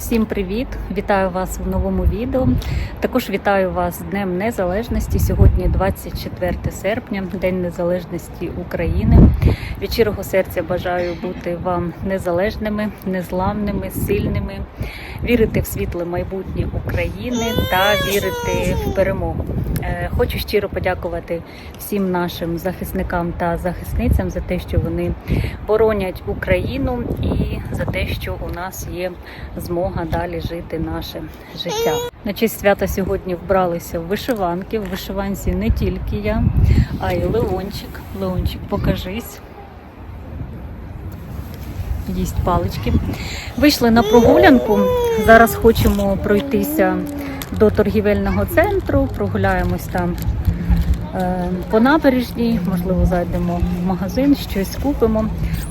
Всім привіт! Вітаю вас в новому відео. Також вітаю вас з Днем Незалежності. Сьогодні 24 серпня, День Незалежності України. Від щирого серця бажаю бути вам незалежними, незламними, сильними, вірити в світле майбутнє України та вірити в перемогу. Е, Хочу щиро подякувати всім нашим захисникам та захисницям за те, що вони боронять Україну і за те, що у нас є змога далі жити наше життя. На честь свята сьогодні вбралися в вишиванки. В вишиванці не тільки я, а й Леончик. Леончик, покажись. Їсть палички. Вийшли на прогулянку. Зараз хочемо пройтися до торгівельного центру, прогуляємось там е, по набережній, можливо, зайдемо в магазин, щось купимо.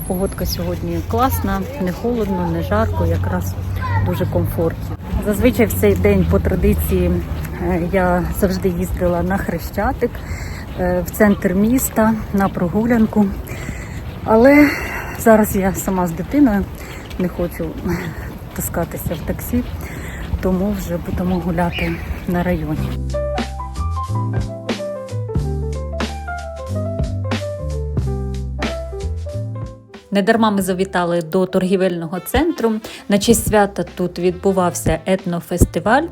Погодка сьогодні класна, не холодно, не жарко, якраз дуже комфортно. Зазвичай в цей день по традиції е, я завжди їздила на Хрещатик е, в центр міста на прогулянку. Але зараз я сама з дитиною не хочу таскатися в таксі, тому вже будемо гуляти на районі. Недарма ми завітали до торгівельного центру. На честь свята тут відбувався етнофестиваль.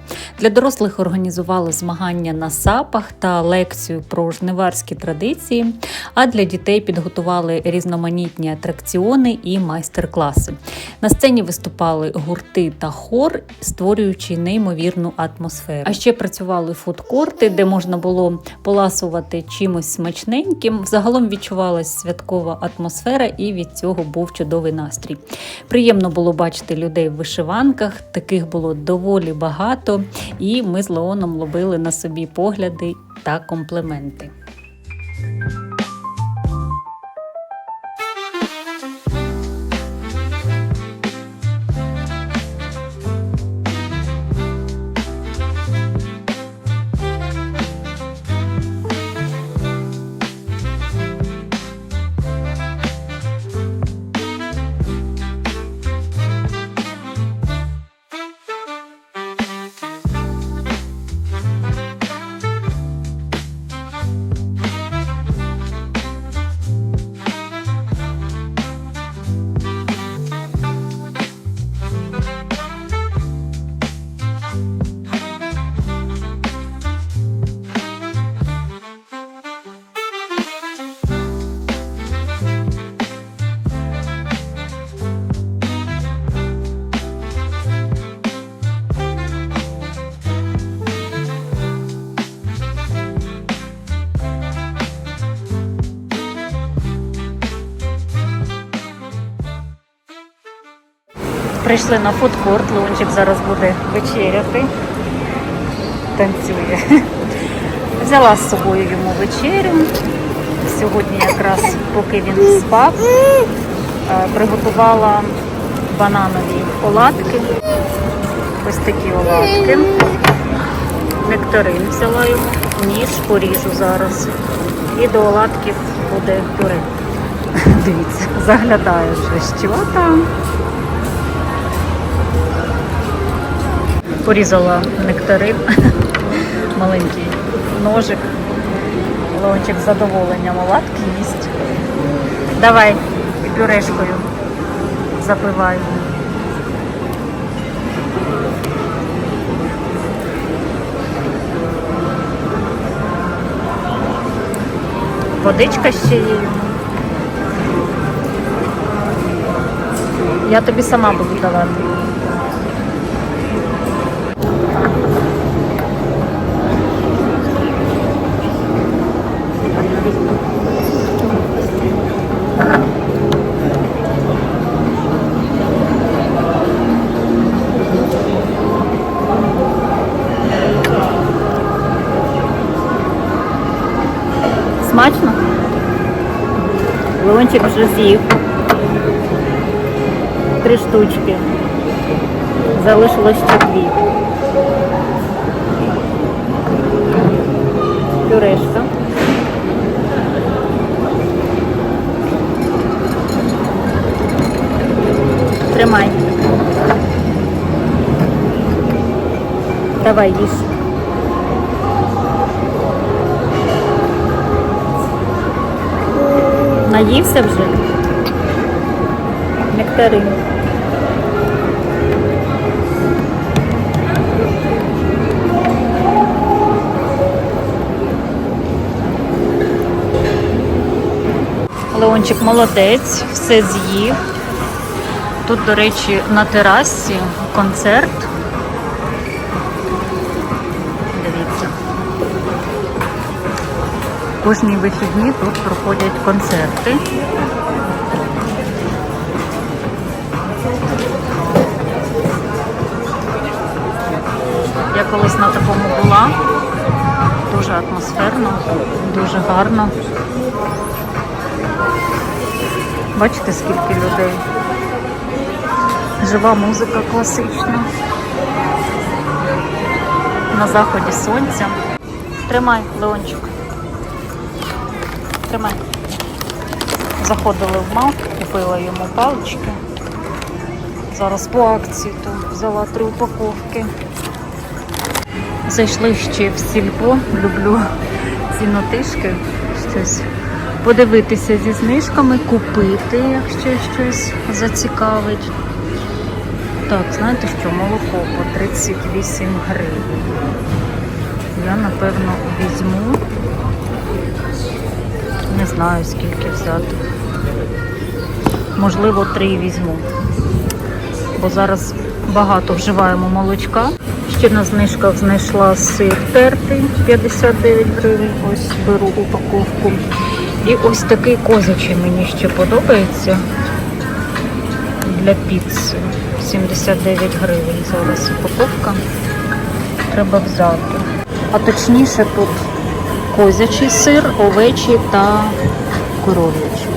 Для дорослих організували змагання на сапах та лекцію про жниварські традиції. А для дітей підготували різноманітні атракціони і майстер-класи. На сцені виступали гурти та хор, створюючи неймовірну атмосферу. А ще працювали фудкорти, де можна було поласувати чимось смачненьким. Загалом відчувалась святкова атмосфера, і від цього був чудовий настрій. Приємно було бачити людей в вишиванках, таких було доволі багато, і ми з Леоном ловили на собі погляди та компліменти. Прийшли на фудкорт, Леончик зараз буде вечеряти. Танцює. Взяла з собою йому вечерю. Сьогодні якраз, поки він спав, е, приготувала бананові оладки. Ось такі оладки. Нектарин взяла йому, ніж поріжу зараз. І до оладків буде пюре. Дивіться, заглядає вже, що там. Порізала нектарин, маленький ножик. Лончик з задоволенням оладки їсть. Давай і пюрешкою запивай. Водичка ще є. Я тобі сама буду давати. Леончик вже з'їв. Три штучки. Залишилось ще дві. Пюрешка. Тримай. Давай їж. Наївся вже? Нектарин. Леончик молодець, все з'їв. Тут, до речі, на терасі концерт. Кожні вихідні тут проходять концерти. Я колись на такому була. Дуже атмосферно, дуже гарно. Бачите, скільки людей. Жива музика класична. На заході сонця. Тримай, Леончик. Тримай. Заходили в мак, купила йому палички. Зараз по акції то взяла три упаковки. Зайшли ще в сільпо. Люблю ці нотишки. Щось подивитися зі знижками, купити, якщо щось зацікавить. Так, знаєте що, молоко по 38 гривень. Я напевно візьму. Не знаю скільки взяти. Можливо, три візьму. Бо зараз багато вживаємо молочка. Ще на знижках знайшла сир тертий 59 гривень. Ось беру упаковку. І ось такий козячий мені ще подобається для піци. 79 гривень зараз упаковка. Треба взяти. А точніше тут козячий сир, овечий та коров'ячий.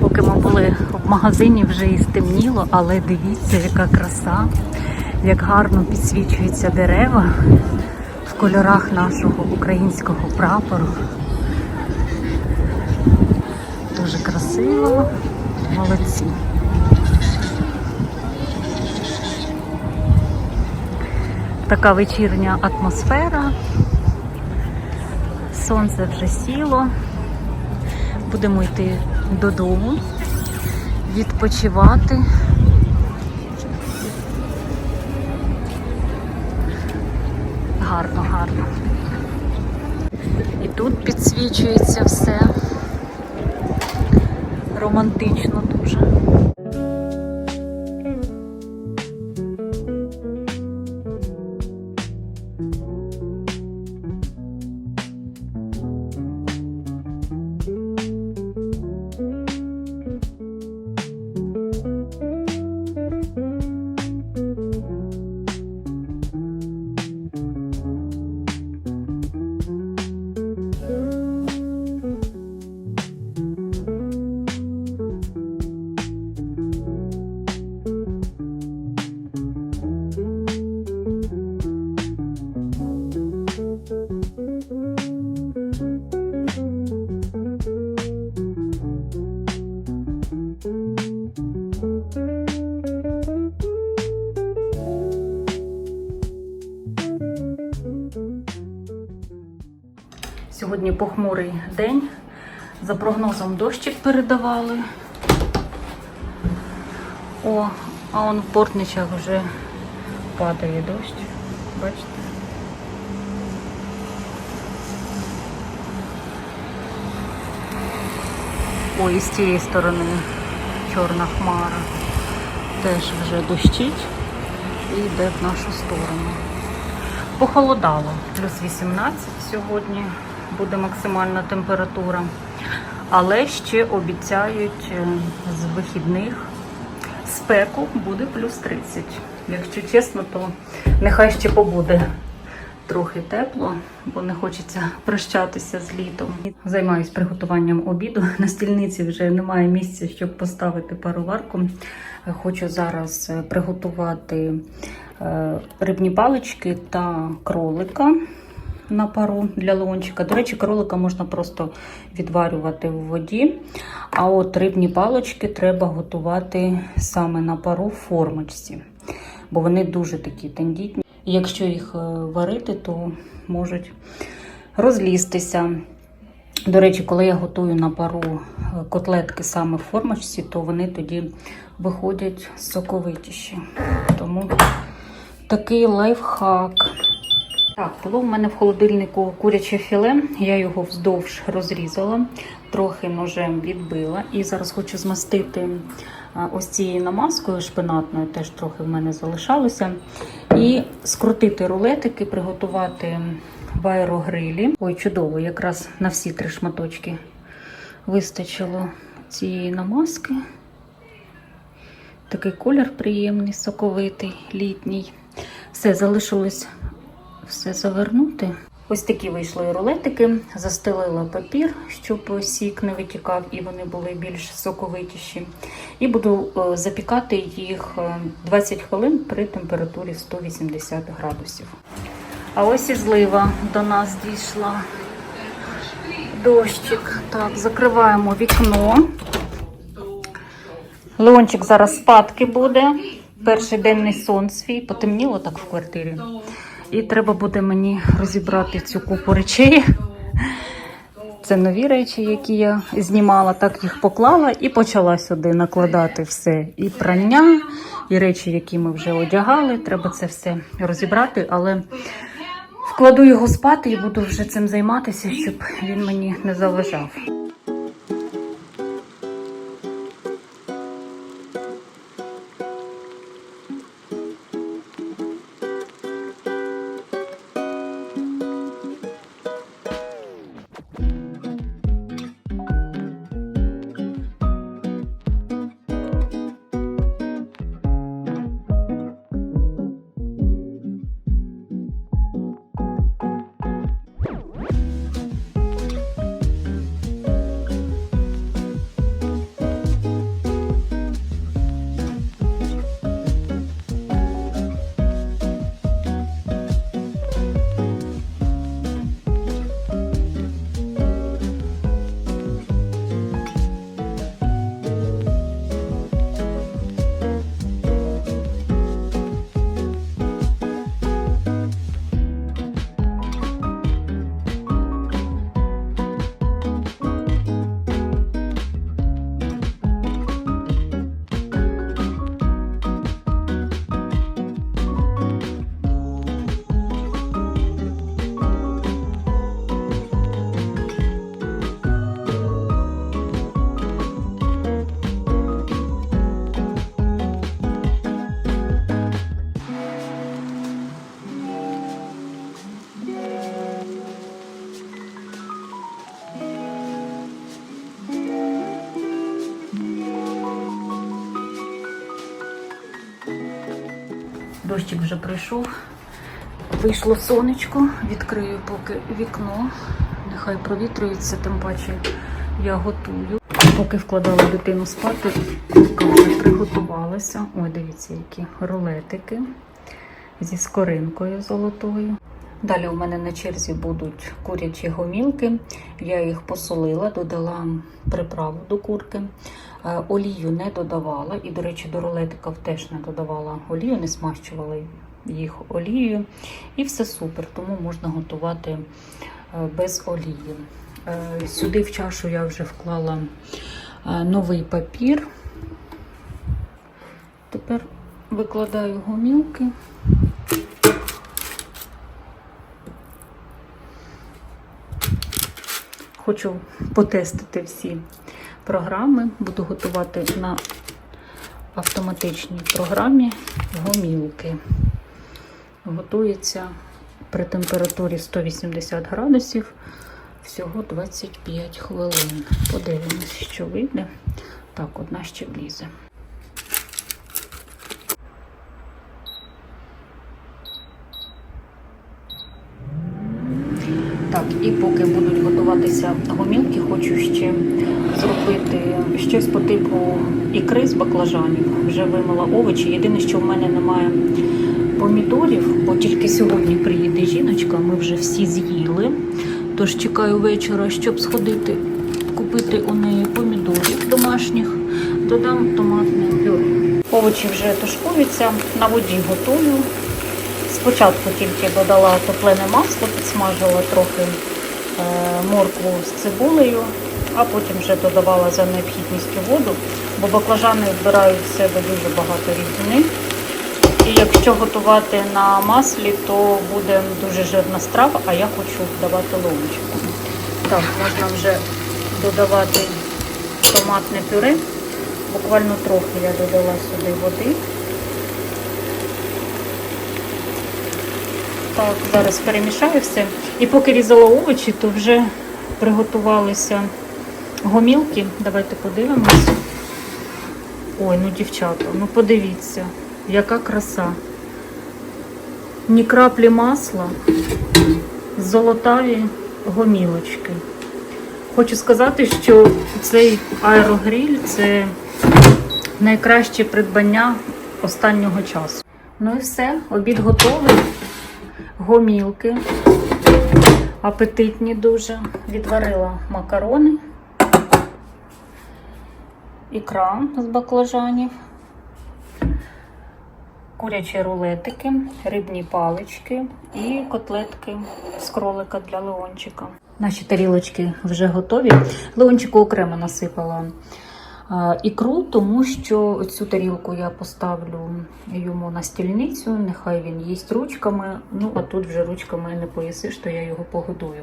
Поки ми були в магазині, вже і стемніло, але дивіться, яка краса, як гарно підсвічуються дерева в кольорах нашого українського прапору. Дуже красиво, молодці. Така вечірня атмосфера. Сонце вже сіло. Будемо йти додому, відпочивати. Гарно, гарно. І тут підсвічується все. Романтично день. За прогнозом дощик передавали. О, а он в портничах вже падає дощ. Бачите? Ой, з цієї сторони чорна хмара. Теж вже дощить і йде в нашу сторону. Похолодало, плюс 18 сьогодні буде максимальна температура. Але ще обіцяють е, з вихідних спеку буде плюс 30. Якщо чесно, то нехай ще побуде трохи тепло, бо не хочеться прощатися з літом. Займаюсь приготуванням обіду. На стільниці вже немає місця, щоб поставити пароварку. Хочу зараз е, приготувати е, рибні палички та кролика на пару для леончика. До речі, кролика можна просто відварювати в воді. А от рибні палички треба готувати саме на пару в формочці, бо вони дуже такі тендітні. Якщо їх е, варити, то можуть розлізтися. До речі, коли я готую на пару е, котлетки саме в формочці, то вони тоді виходять соковитіші. Тому такий лайфхак. Так, було в мене в холодильнику куряче філе, я його вздовж розрізала, трохи ножем відбила. І зараз хочу змастити ось цією намазкою шпинатною, теж трохи в мене залишалося. І скрутити рулетики, приготувати в аерогрилі. Ой, чудово, якраз на всі три шматочки вистачило цієї намазки. Такий колір приємний, соковитий, літній. Все, залишилось все завернути. Ось такі вийшли рулетики. Застелила папір, щоб сік не витікав і вони були більш соковитіші. І буду е, запікати їх е, 20 хвилин при температурі 180 градусів. А ось і злива до нас дійшла. Дощик. Так, закриваємо вікно. Леончик зараз спадки буде. Перший денний сон свій. Потемніло так в квартирі. І треба буде мені розібрати цю купу речей. Це нові речі, які я знімала, так їх поклала і почала сюди накладати все. І прання, і речі, які ми вже одягали. Треба це все розібрати, але вкладу його спати і буду вже цим займатися, щоб він мені не заважав. Дощик вже прийшов. Вийшло сонечко, відкрию поки вікно. Нехай провітрюється, тим паче я готую. Поки вкладала дитину спати, вже приготувалася. Ой, дивіться, які рулетики зі скоринкою золотою. Далі у мене на черзі будуть курячі гомілки. Я їх посолила, додала приправу до курки. Е, Олію не додавала, і, до речі, до рулетиків теж не додавала олію, не смащувала їх олією. І все супер, тому можна готувати е, без олії. Е, Сюди в чашу я вже вклала новий папір. Тепер викладаю гомілки. Хочу потестити всі програми. Буду готувати на автоматичній програмі гомілки. Готується при температурі 180 градусів всього 25 хвилин. Подивимось, що вийде. Так, одна ще влізе. Так, і поки будуть готуватися гомілки, хочу ще зробити щось по типу ікри з баклажанів. Вже вимила овочі. Єдине, що в мене немає помідорів, бо тільки сьогодні приїде жіночка, ми вже всі з'їли. Тож чекаю вечора, щоб сходити купити у неї помідорів домашніх, додам томатне пюре. Овочі вже тушкуються, на воді готую. Спочатку тільки додала топлене масло, підсмажила трохи е, моркву з цибулею, а потім вже додавала за необхідністю воду, бо баклажани вбирають в себе дуже багато рідини. І якщо готувати на маслі, то буде дуже жирна страва, а я хочу давати ломочку. Так, можна вже додавати томатне пюре. Буквально трохи я додала сюди води. Так, зараз перемішаю все. І поки різала овочі, то вже приготувалися гомілки. Давайте подивимось. Ой, ну дівчата, ну подивіться, яка краса. Ні краплі масла, золотаві гомілочки. Хочу сказати, що цей аерогріль це найкраще придбання останнього часу. Ну і все, обід готовий. Гомілки. Апетитні дуже. Відварила макарони, ікра з баклажанів, курячі рулетики, рибні палички і котлетки з кролика для Леончика. Наші тарілочки вже готові. Леончику окремо насипала ікру, тому що цю тарілку я поставлю йому на стільницю. Нехай він їсть ручками. Ну а тут вже ручками не поїсиш, то я його погодую.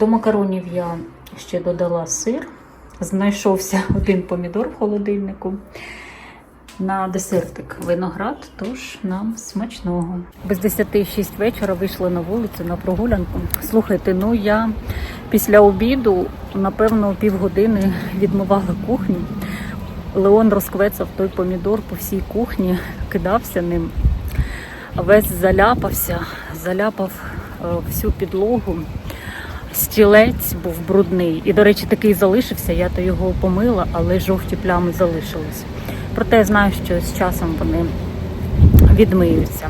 До макаронів я ще додала сир. Знайшовся один помідор в холодильнику. На десертик виноград, тож нам смачного. Без 10-6 вечора вийшла на вулицю на прогулянку. Слухайте, ну я після обіду, напевно, півгодини відмивала кухню. Леон розквецав той помідор по всій кухні, кидався ним, весь заляпався, заляпав е, всю підлогу. Стілець був брудний. І, до речі, такий залишився. Я то його помила, але жовті плями залишились. Проте я знаю, що з часом вони відмиються.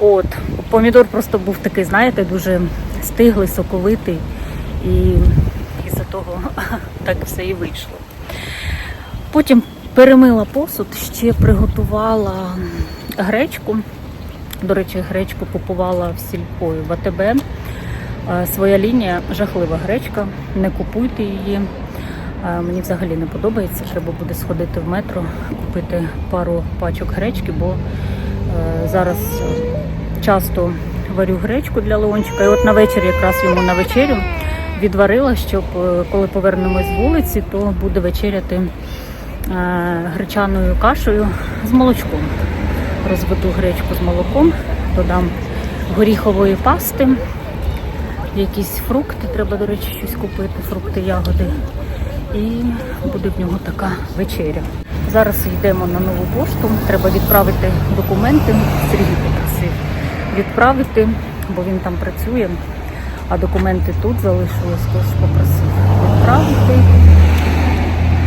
От, помідор просто був такий, знаєте, дуже стиглий, соковитий, і із-за того так все і вийшло. Потім перемила посуд, ще приготувала гречку. До речі, гречку купувала в сільпо і в АТБ. Е, Своя лінія жахлива гречка, не купуйте її. Е, Мені взагалі не подобається. Треба буде сходити в метро, купити пару пачок гречки, бо е, зараз часто варю гречку для Леончика. І от на вечір якраз йому на вечерю відварила, щоб коли повернемось з вулиці, то буде вечеряти гречаною кашею з молочком. Розведу гречку з молоком, додам горіхової пасти, якісь фрукти, треба, до речі, щось купити, фрукти, ягоди. І буде в нього така вечеря. Зараз йдемо на нову пошту. Треба відправити документи. Сергій попросив відправити, бо він там працює, а документи тут залишились, тож попросив відправити.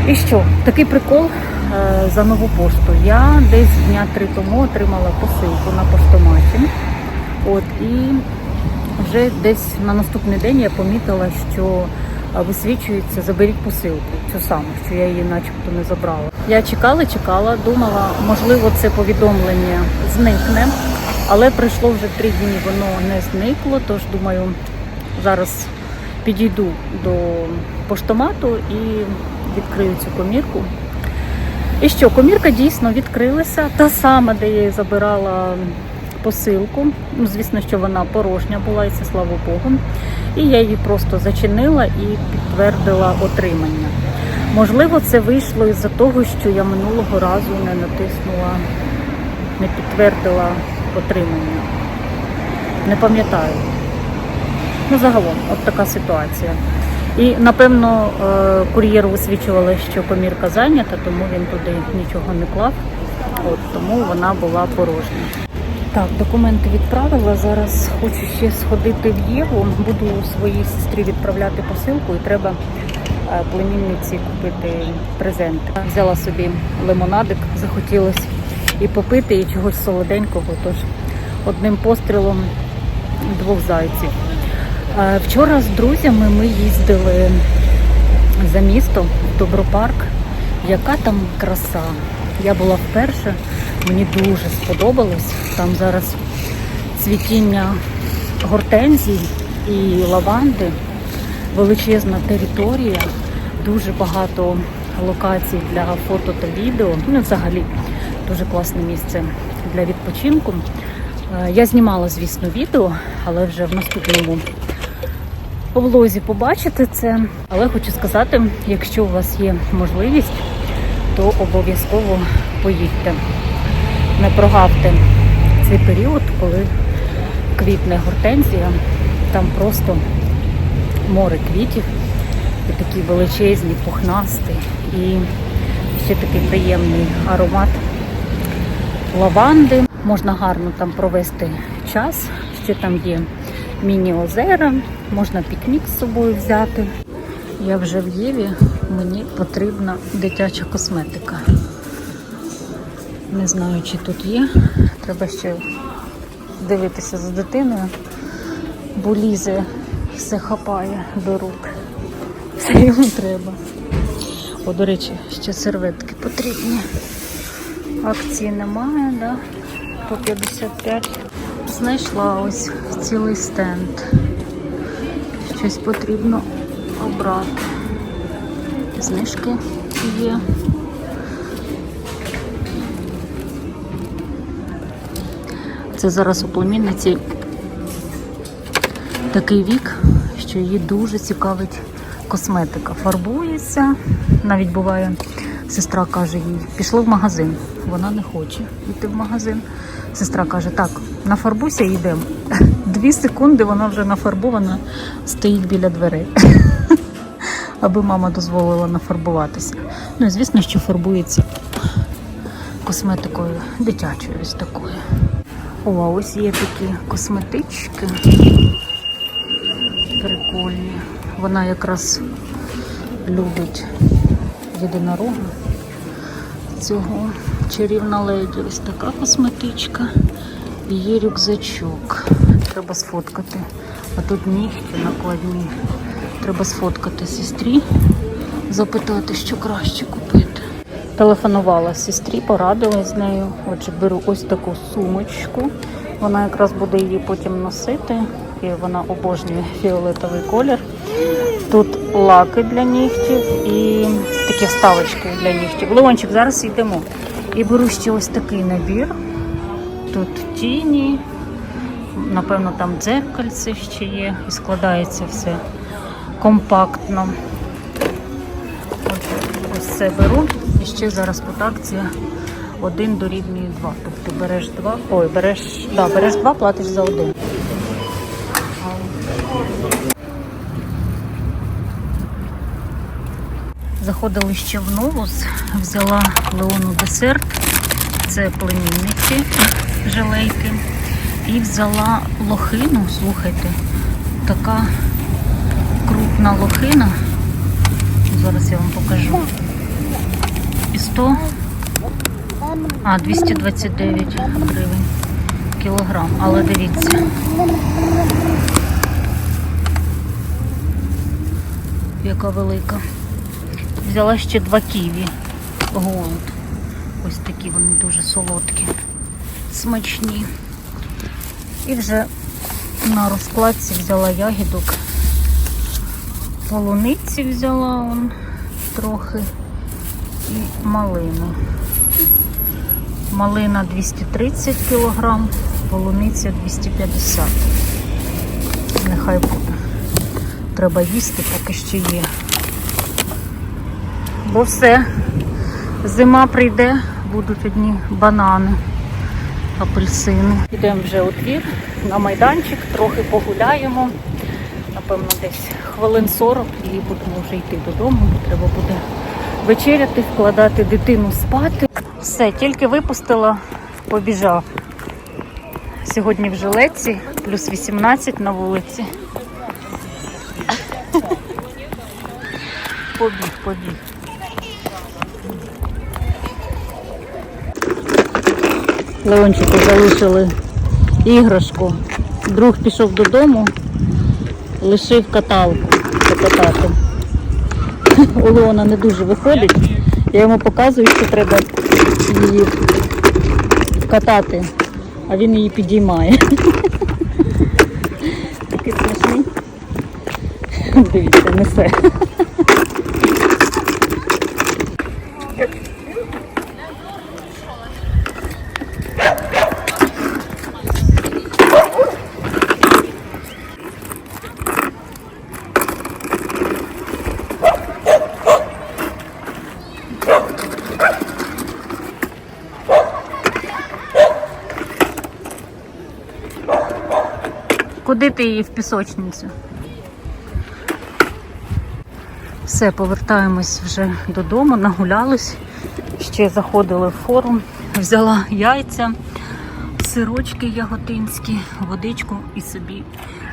І що? Такий прикол е, за нову пошту. Я десь дня три тому отримала посилку на поштоматі. От і вже десь на наступний день я помітила, що висвічується заберіть посилку, цю саму, що я її начебто не забрала. Я чекала, чекала, думала, можливо, це повідомлення зникне, але пройшло вже три дні, воно не зникло. Тож думаю, зараз підійду до поштомату і відкрию цю комірку. І що, комірка дійсно відкрилася, та сама, де я її забирала посилку. Ну, звісно, що вона порожня була, і це слава Богу. І я її просто зачинила і підтвердила отримання. Можливо, це вийшло із-за того, що я минулого разу не натиснула, не підтвердила отримання. Не пам'ятаю. Ну, загалом, от така ситуація. І напевно е, кур'єр висвічували, що комірка зайнята, тому він туди нічого не клав. От тому вона була порожня. Так, документи відправила. Зараз хочу ще сходити в Єву. Буду своїй сестрі відправляти посилку і треба е, племінниці купити презенти. Взяла собі лимонадик, захотілося і попити, і чогось солоденького. Тож одним пострілом двох зайців. Е, Вчора з друзями ми їздили за місто в Добропарк. Яка там краса! Я була вперше, мені дуже сподобалось. Там зараз цвітіння гортензій і лаванди, величезна територія, дуже багато локацій для фото та відео. Ну, взагалі, дуже класне місце для відпочинку. Е, Я знімала, звісно, відео, але вже в наступному влозі побачите це. Але хочу сказати, якщо у вас є можливість, то обов'язково поїдьте. Не прогавте цей період, коли квітне гортензія. Там просто море квітів і такі величезні, пухнасті, і ще такий приємний аромат лаванди. Можна гарно там провести час. Ще там є міні-озера, можна пікнік з собою взяти. Я вже в Єві, мені потрібна дитяча косметика. Не знаю, чи тут є. Треба ще дивитися за дитиною, бо лізе, все хапає до рук. Все йому треба. О, до речі, ще серветки потрібні. Акції немає, да? По 55. Знайшла ось цілий стенд. Щось потрібно обрати. Знижки є. Це зараз у племінниці такий вік, що її дуже цікавить косметика. Фарбується, навіть буває, сестра каже їй, пішли в магазин. Вона не хоче йти в магазин. Сестра каже, так, нафарбуйся і йдемо. Дві секунди вона вже нафарбована, стоїть біля дверей. Аби мама дозволила нафарбуватися. Ну і звісно, що фарбується косметикою дитячою ось такою. О, ось є такі косметички. Прикольні. Вона якраз любить єдинорога. Цього чарівна леді. Ось така косметичка. Є рюкзачок. Треба сфоткати. А тут нігті накладні. Треба сфоткати сестрі, запитати, що краще купити. Телефонувала сестрі, порадилась з нею. Отже, беру ось таку сумочку. Вона якраз буде її потім носити. І вона обожнює фіолетовий колір. Тут лаки для нігтів і такі вставочки для нігтів. Леончик, зараз йдемо. І беру ще ось такий набір. Тут тіні, напевно, там дзеркальце ще є і складається все компактно. Ось це беру. І ще зараз тут акція один дорівнює два. Тобто береш два. Ой, береш, да, береш два, платиш за один. Заходили ще в новус, взяла Леону десерт, це племінниці желейки. І взяла лохину, слухайте, така крупна лохина. Зараз я вам покажу. І 100, а 229 гривень кілограм. Але дивіться. Яка велика. Взяла ще два ківі голд. Ось такі вони дуже солодкі, смачні. І вже на розкладці взяла ягідок. Полуниці взяла он трохи і малину. Малина 230 кг, полуниця 250 Нехай буде. Треба їсти, поки ще є. Бо все, зима прийде, будуть одні банани, апельсини. Йдемо вже у двір на майданчик, трохи погуляємо. Напевно, десь хвилин 40 і будемо вже йти додому, бо треба буде вечеряти, вкладати дитину спати. Все, тільки випустила, побіжав. Сьогодні в жилетці, плюс 18 на вулиці. Побіг, побіг. Леончику залишили іграшку. Друг пішов додому, лишив каталку покатати. У Леона не дуже виходить. Я йому показую, що треба її катати а він її підіймає. Такий смішний. Дивіться, несе. Куди її в пісочницю? Все, повертаємось вже додому, нагулялись. Ще заходили в форум, взяла яйця, сирочки яготинські, водичку і собі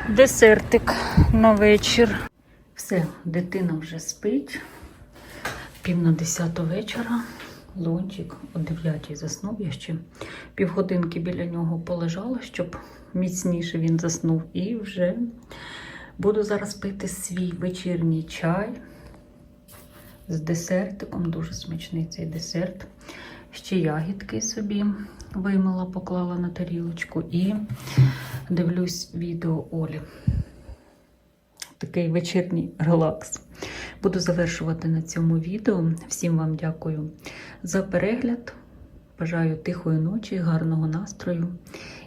десертик на вечір. Все, дитина вже спить. Пів на десяту вечора. Лончик о 9 заснув. Я ще півгодинки біля нього полежала, щоб міцніше він заснув. І вже буду зараз пити свій вечірній чай з десертиком. Дуже смачний цей десерт. Ще ягідки собі вимила, поклала на тарілочку і дивлюсь відео Олі. Такий вечірній релакс. Буду завершувати на цьому відео. Всім вам дякую за перегляд. Бажаю тихої ночі, гарного настрою